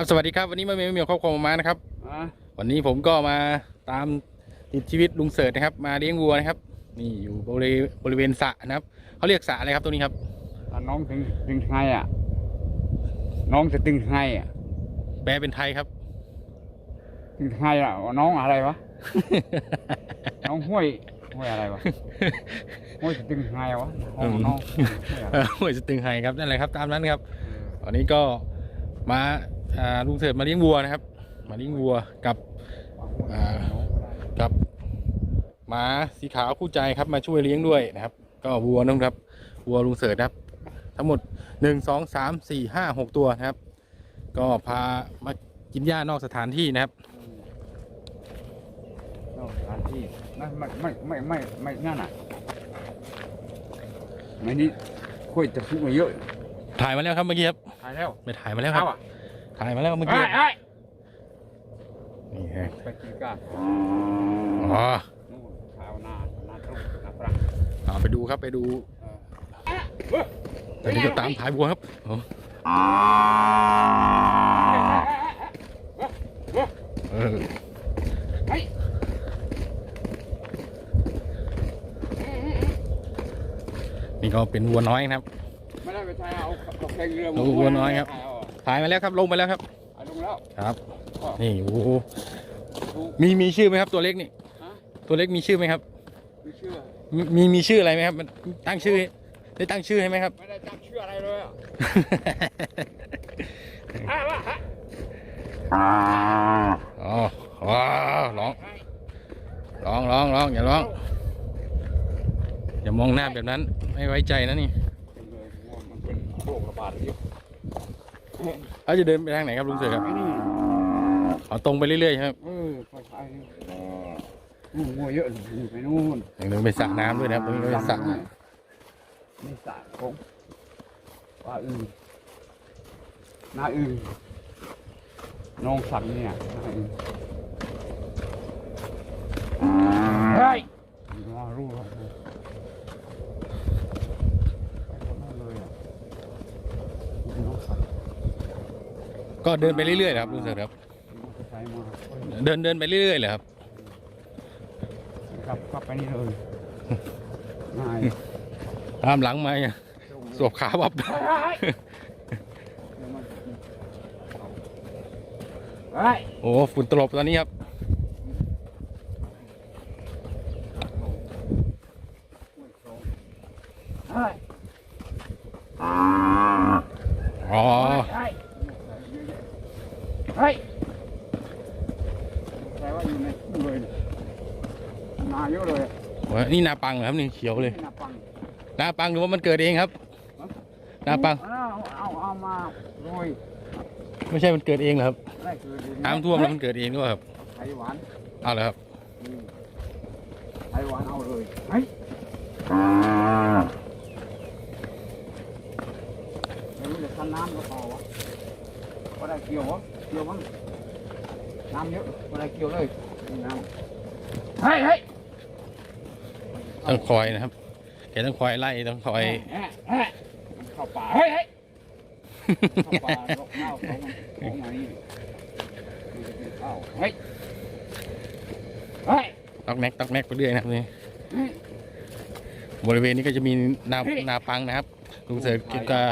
ครับสวัสดีครับวันนี้มาเมียวเมียวครอบครัวมานะครับอะวันนี้ผมก็มาตามติดชีวิตลุงเสิร์ชนะครับ มาเลี้ยงวัวนะครับ นี่อยู่บริเวณบริเวณสระนะครับเขาเรียกสระอะไรครับตรงนี้ครับถ้าน้องถึงถึงไงอะ น้องจะตึงไงอะแปลเป็นไทยครับตึงไงอะน้องอะไรวะ น้องห้วยห้วยอะไรวะห้วยจะตึงไงวะน้องน้องห้วยอะไรเออห้วยสตึงไฮครับนั่นแหละครับ ตามนั้นครับตอนนี้ก็มาอ่า ลุงเสิร์ชมาเลี้ยงวัวนะครับ มาเลี้ยงวัวกับกับหมาสีขาวคู่ใจครับมาช่วยเลี้ยงด้วยนะครับ ก็วัวนะครับวัวลุงเสิร์ชนะครับ ทั้งหมดหนึ่งสองสามสี่ห้าหกตัวนะครับ ก็พามากินหญ้านอกสถานที่นะครับนอกสถานที่ไม่ไม่ไม่ไม่ไม่ไม่นั่นอะไม่นี่คุยจะพูดมาเยอะถ่ายมาแล้วครับเมื่อกี้ครับถ่ายแล้วไปถ่ายมาแล้วครับ ถ่ายมาแล้วเมื่อไอ้กี้ไอ้นี่ฮะไปกินกันอ๋อนู่นชาวนานาตรงนาปรังเอาไปดูครับไปดูตอนนี้ก็ตามถ่ายวัวครับโอ้เออเฮ้ยนี่ก็เป็นวัวน้อยนะครับไม่ได้ไปถ่ายเอากาแฟเรือโอ้โหน้อยครับ ถ่าเอาถ่ายมาแล้วครับลงไปแล้วครับเอาลงแล้วครับก็นี่โอ้โหถูกมีมีชื่อไหมครับตัวเล็กนี่ฮะตัวเล็กมีชื่อไหมครับไม่เชื่อมีมีมีชื่ออะไรไหมครับมันตั้งชื่อได้ตั้งชื่อให้ไหมครับไม่ได้จำชื่ออะไรเลยอะอะวะฮะอ๋อว้าวร้องร้องร้องร้องอย่าร้องอย่ามองหน้าแบบนั้นไม่ไว้ใจนะนี่มันเป็นโรคระบาดเยอะ เขาจะเดินไปทางไหนครับลุงเสือครับไอ้นี่อ๋อตรงไปเรื่อยๆใช่ไหมครับเออไปใช่นี่นู่นงัวเยอะเลยนี่ไปนู่นอย่างหนึ่งไปสระน้ำด้วยนะครับตรงนี้ก็เป็นสระนี่สระของปลาอึ่งนาอึ่งน้องสันเนี่ยนาอึ่งเฮ้ยมารู้แล้วไปคนนั้นเลยอะน้องสัน ก็เดินไปเรื่อยๆครับลุงเสือครับ ใช้มาเดินเดินไปเรื่อยๆเลยครับ กลับกลับไปนี่เลยง่ายตามหลังมาเนี่ยสวบขาวับ เฮ้ย โอ้ ฝุ่นตลบตอนนี้ครับ เฮ้ย อ๋อ เฮ้ยเฮ้ยแปลว่าอยู่ในตู้เลย นาเยอะเลยนี่นาปังเหรอครับนี่เขียวเลย นาปังนาปังหรือว่ามันเกิดเองครับ นาปัง เอาเอาเอามาโรยไม่ใช่มันเกิดเองเหรอครับ ได้คือดีน้ำท่วมแล้วมันเกิดเองด้วยครับ ไทยหวานเอาเลยครับ อืมไทยหวานเอาเลยเฮ้ยไม่รู้จะคันน้ำก็พอวะก็ได้เกี่ยววะเกี่ยวมั้งน้ำเยอะก็ได้เกี่ยวเลยนี่น้ำเฮ้ยเฮ้ย ต้องคอยนะครับแกต้องคอยไล่ต้องคอยเข้าป่าเฮ้ยเฮ้ยเข้าป่าลกข้าของมันของมานี่มันจะกินข้าเฮ้ยเฮ้ยตอกแนกตอกแนกไปเรื่อยนะครับนี่บริเวณนี้ก็จะมีนานาปังนะครับลุงเสือแกกัว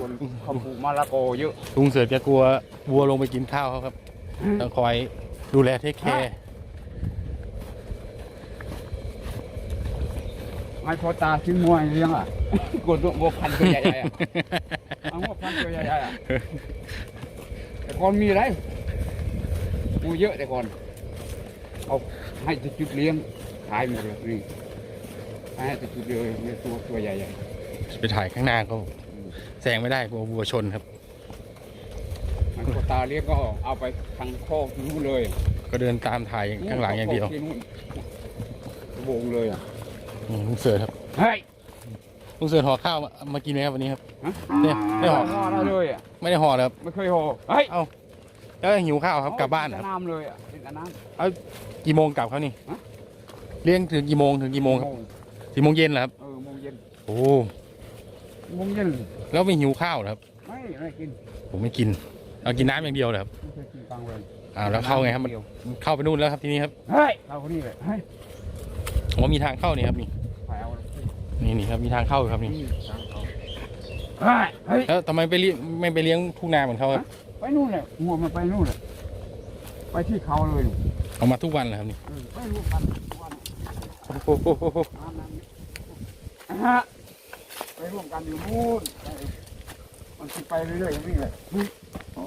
สวนเขาปลูมะละกเยอะลุงเสือแกกลัววัวลงไปกินข้าวเขาครับต้องคอยดูแลเทคแคร์ ไอ้พอตาชิ้นมวยเลี้ยงอะกดตัววัวพันธุ์ตัวใหญ่ๆอะเอาวัวพันธุ์ตัวใหญ่ๆอะแต่ก่อนมีอะไรงูเยอะแต่ก่อนเอาให้จะจุดเลี้ยงขายหมดเลยนี่ให้จะจุดเดียวเลี้ยงตัวตัวใหญ่ไปถ่ายข้างหน้าเขาแซงไม่ได้กลัววัวชนครับๆมันพอตาเลี้ยงก็เอาไปทางโคกนู้นเลย ก็เดินตามถ่ายข้างหลังอย่างเดียวที่นู่นโบงเลยอะ อืมลุงเสือครับเฮ้ย ลุงเสือห่อข้าวมามากินไหมครับวันนี้ครับ ฮะ เนี่ยไม่ห่อห่อได้เลยอะไม่ได้ห่อเลยครับไม่เคยห่อเฮ้ยแล้วหิวข้าวครับกลับบ้านเหรอครับน้ำเลยอะเป็นแต่น้ำกี่โมงกลับเขานี่ฮะเลี้ยงถึงกี่โมงถึงกี่โมงครับสี่โมงเย็นเหรอครับ เออโมงเย็นโอ้โมงเย็นแล้วไม่หิวข้าวเหรอครับ ไม่ไม่กินผมไม่กินเอากินน้ำอย่างเดียวเลยครับไม่เคยกินกลางเวรอ้าวแล้วเข้าไงครับมันเดียวเข้าไปนู่นแล้วครับทีนี้ครับเฮ้ยเราคนนี้เลยเฮ้ย อ๋อมีทางเข้านี่ครับนี่ไปเอาเลยนี่นี่ครับมีทางเข้าครับนี่นี่ทางเขาเฮ้ยเฮ้ยแล้วทำไมไปเลี้ยงไม่ไปเลี้ยงทุ่งนาเหมือนเขาครับไปนู่นเลยหัวมันไปนู่นเลยไปที่เขาเลยเอามาทุกวันเลยครับนี่เออไปรวมกันทุกวันโอ้โหน้ำนั้นอะฮะไปร่วมกันอยู่นู่นไปมันกินไปเรื่อยๆอย่างนี้เลยเฮ้ยอ๋อ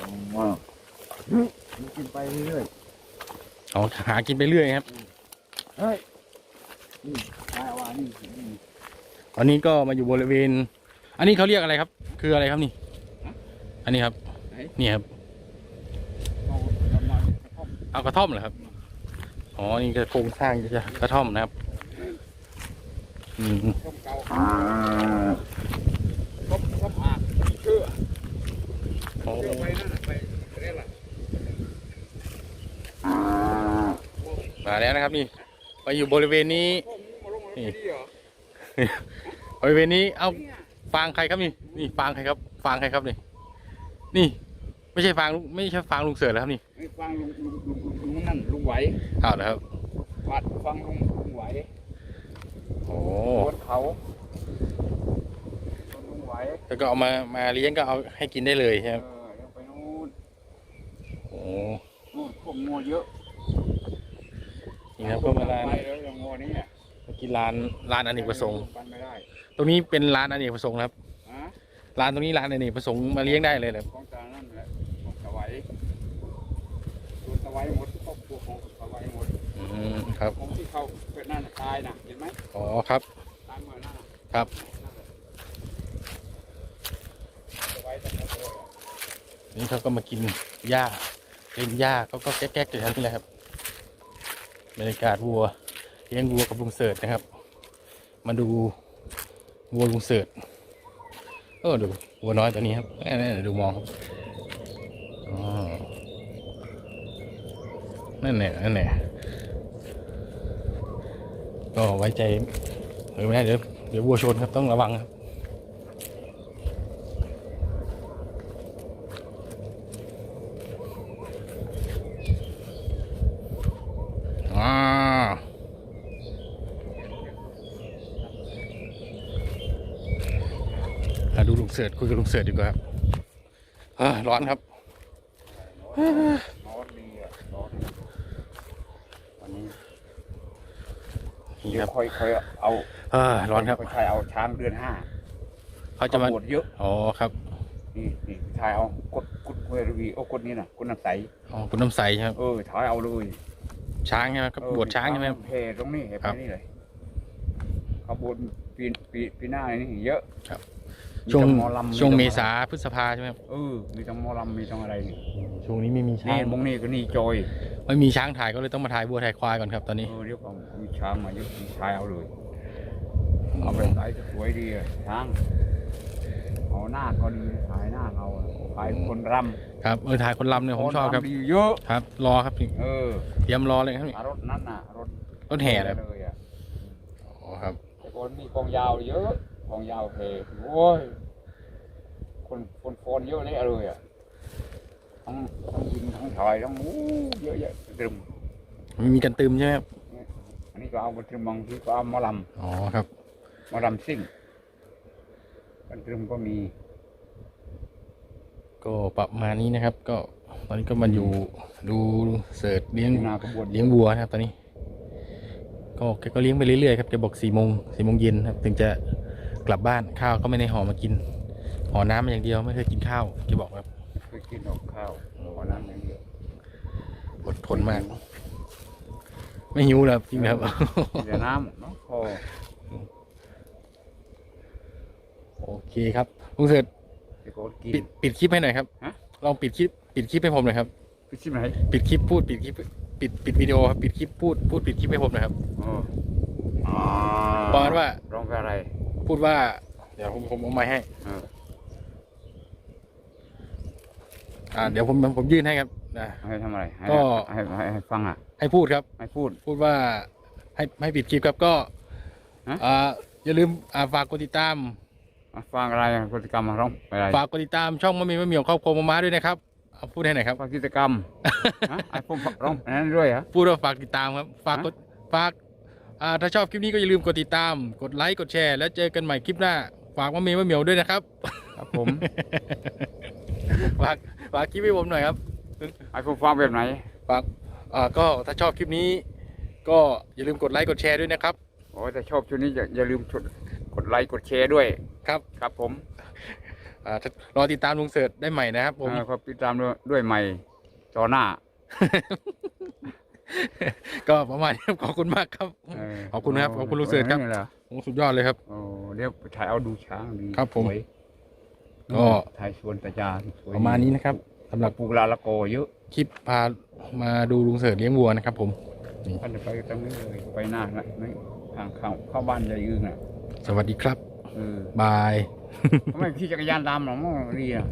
เฮ้ยมันกินไปเรื่อยเอาหากินไปเรื่อยครับๆเฮ้ยนี่ ตายว่านี่นี่ตอนนี้ก็มาอยู่บริเวณ อันนี้เขาเรียกอะไรครับ คืออะไรครับนี่ อันนี้ครับไหนนี่ครับเอาทำมาเอาเอากระท่อมเหรอครับ อ๋อ นี่ก็โครงสร้างจะกระท่อมนะครับอืมต้มเก่าต้มต้มอาบเชื่อโอ้เชื่อไปนั่นน่ะไปเรียกอะไรมาแล้วนะครับนี่มาอยู่บริเวณนี้ พวกมึงมาลงมาแล้วไม่ดีเหรอบริเวณนี้เอาเนี่ยฟางใครครับนี่นี่ฟางใครครับฟางใครครับนี่นี่ไม่ใช่ฟางลุงไม่ใช่ฟางลุงเสือแล้วครับนี่ไอ้ฟังลุงลุงลุงลุงลุงนั่นลุงไหวอ้าวนะครับวัดฟังลุงลุงไหวโอ้บนเขาลุงไหวแล้วก็เอามามาเลี้ยงก็เอาให้กินได้เลยใช่ไหมเออเดี๋ยวไปนู่นโอ้นู่นพวกงัวเยอะนี่นะครับก็มาร้านไปแล้วอย่างงัวนี่อะเมื่อกี้ร้านร้านอเนกประสงค์ ปันไม่ได้ตรงนี้เป็นร้านอเนกประสงค์นะครับ ฮะร้านตรงนี้ร้านอเนกประสงค์มาเลี้ยงได้เลยเหรอของตานั่นแหละของสวัยส่วนสวัยหมดครอบครัวของสวัยหมดอืมครับ ของที่เขาเกิดนั่นน่ะตายน่ะเห็นไหมอ๋อครับ ตายเมื่อนั่นน่ะครับ นั่นแหละสวัยแต่ละตัวนี่เขาก็มากินหญ้าเล่นหญ้าเขาก็แก๊กๆอยู่ทั้งนี้แหละครับบรรยากาศวัว เลี้ยงวัวกับลุงเสิร์ตนะครับ มาดูวัวลุงเสิร์ตเออดูวัวน้อยตัวนี้ครับแน่ๆดูมองครับอ๋อนั่นแหละนั่นแหละก็ไว้ใจเออไม่ได้เดี๋ยวเดี๋ยววัวชนครับต้องระวังครับ อ่ามา ดูลุงเสิร์ตคุยกับลุงเสิร์ตดีกว่าครับเอ้อร้อนครับนอนดีอะนอนวันนี้นี่เดี๋คยรัวบค่อยค่อยเอาเออร้อนครับไปถ่ายเอาช้างเดือนห้าเขาจะมาขบวนเยอะอ๋อครับนี่นี่ถ่ายเอากดกดเวรวีโอ้กดนี่น่ะกดน้ำใสอ๋อคุณน้ำใสใช่ไหมครับเออถ่ายเอาเลยช้างใช่ไหมครับเออบวชช้างใช่ไหมครับเพตรงนี้เห็นครัไหมบนี่เลยขบวนปีปีปีหน้านี่เยอะครับมี ช่วงทั้หมอลำช่วงเมทั้ษาพฤษภาใช่ไหมครับเออ มีทั้งหมอลำมีทั้งอะไรนี่ช่วงนี้ไม่มีช้านี่งมงนี่ก็นี่จอยไม่มีช้างถ่ายก็เลยต้องมาถ่ายวัวถ่ายควายก่อนครับตอนนี้ เออเดี๋ยวผมมีช้างมาเยอะมีชายเอาเลย เอาไปใส่สวยดีอะช้างเอาหน้าก็ดีถ่ายหน้าเอาอะถ่ายคนรำครับเออถ่ายคนลำเนี่ยผมชอบครับนรำดีเยอะ ครับ รอครับเออเตรียมรอเลยครับรถนั้นน่ะรถรถแห่เลยครับเลยอะอ๋อครับแต่คนมีกองยาวเยอะ กองยาวเพโอ้ยคนคนโฟนเยอะเลยเลยอะทั้งทั้งยิงทั้งถอยทั้งอู้เยอะแยะตรึมมันมีกันตึมใช่ไหมครับอันนี้ก็เอามาตรึมบางทีก็เอาหมาลอ๋อครับำหมาลำซิ่งกันตรึมก็มี ก็ประมาณนี้นะครับ ก็ตอนนี้ก็มาอยู่ดูเสิร์ชเลี้ยงที่นาขบวนเลี้ยงวัวนะครับ ตอนนี้ ก็แกก็เลี้ยงไปเรื่อยๆครับแกบอกสี่โมงสี่โมงเย็นครับ ถึงจะ กลับบ้านข้าวก็ไม่ได้ห่อมากินห่อน้ำมาอย่างเดียวไม่เคยกินข้าวแกบอกครับเคยกินออกข้าววันนั้นอย่างเดียวอดทนมาก ไม่หิวแล้วจริงนะครับกินแต่น้ำเนาะพอโอเคครับลุงเสิร์ชไอ้โคตรกินปิดปิดคลิปให้หน่อยครับฮะลองปิดคลิปปิดคลิปให้ผมหน่อยครับไปชิมไหนปิดคลิปพูดปิดคลิปปิดปิดวิดีโอครับปิดคลิปพูดพูดปิดคลิปให้ผมหน่อยครับอ๋ออ๋อประมาณว่า พูดว่า เดี๋ยวผมผมเอาไม้ให้เอออ่า เดี๋ยวผมผมยื่นให้ครับนะ ให้ทำอะไรให้ก็ ให้ให้ให้ฟังอะ ให้พูดครับ ให้พูด พูดว่าให้ให้ปิดคลิปครับก็ฮะ อ่าอย่าลืมอ่าฝากกดติดตามฟังอะไรพฤติกรรมมาร้องอะไรฝากกดติดตามช่องมะมีมะเหมียวครอบครัวมาม้าด้วยนะครับเอาพูดให้หน่อยครับฝากกิจกรรม ฮะไอ้ผมร้องอันนั้นด้วยเหรอ พูดว่าฝากติดตามครับ ฝากกดฝากอ่า ถ้าชอบคลิปนี้ก็อย่าลืมกดติดตาม กดไลค์ กดแชร์ แล้วเจอกันใหม่คลิปหน้า ฝากว่าเมย์ว่าเหมียวด้วยนะครับ ครับผม ฝากฝากคลิปให้ผมหน่อยครับ ไอ้ผมฟังแบบไหน ฝากอ่าก็ถ้าชอบคลิปนี้ ก็อย่าลืมกดไลค์ กดแชร์ด้วยนะครับ โอ้แต่ชอบชุดนี้อย่าอย่าลืมชดกดไลค์กดแชร์ด้วย ครับครับผมอ่ารอติดตามลุงเสิร์ชได้ใหม่นะครับผมเออขอบติดตามด้วยด้วยใหม่ต่อหน้า ก็ประมาณนี้ครับขอบคุณมากครับเขอบคุณครับขอบคุณลุงเสิร์ชครับนี่เหรอโอ้สุดยอดเลยครับ โอ้เดี๋ยวไปถ่ายเอาดูช้างดีครับผม สวยก็ ถ่ายสวนตาจารสวยประมาณนี้นะครับสำหรับปลูกลาละโกเยอะคลิปพามาดูลุงเสิร์ชเลี้ยงวัวนะครับ ผมท่านจะไปตรงนี้เลยไปหน้าละไม่ทางเข้าเข้าบ้านยายอึ้งอะสวัสดีครับเออบาย ทำไมขี่จักรยานตามหรอมั้งดีอะ